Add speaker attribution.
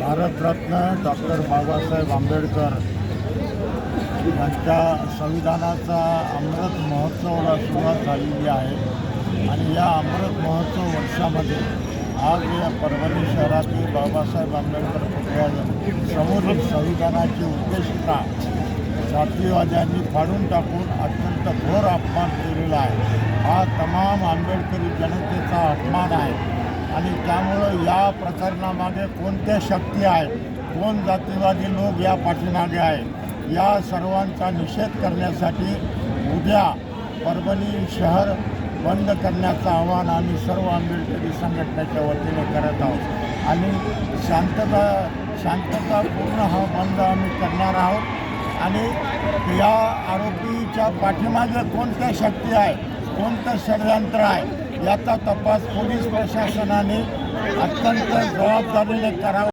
Speaker 1: Bharat Ratna doctor Babasaheb Ambedkar यांच्या संविधानाचा अमृत महोत्सवाला सुरुवात झालेली आहे. आणि या अमृत महोत्सव वर्षामध्ये आज या परभणी शहरातील बाबासाहेब आंबेडकर पुतळ्या समोरील संविधानाची उद्देशिका जातीवाद्यांनी फाडून टाकून अत्यंत घोर अपमान केलेला आहे. हा तमाम आंबेडकरी जनतेचा अपमान आहे. आणि त्यामुळं या प्रकरणामागे कोणत्या शक्ती आहेत? कोण जातीवादी लोक या पाठीमागे आहे या सर्वांचा निषेध करण्यासाठी उद्या परभणी शहर बंद करण्याचं आव्हान आम्ही सर्व आंबेडकरी संघटनेच्या वतीने करत आहोत. आणि शांतता शांततापूर्ण हा बंद आम्ही करणार आहोत. आणि या आरोपीच्या पाठीमागे कोणत्या शक्ती आहे कोणतं षडयंत्र आहे? याचा तपास पोलीस प्रशासनाने अत्यंत जबाबदारीने करावा.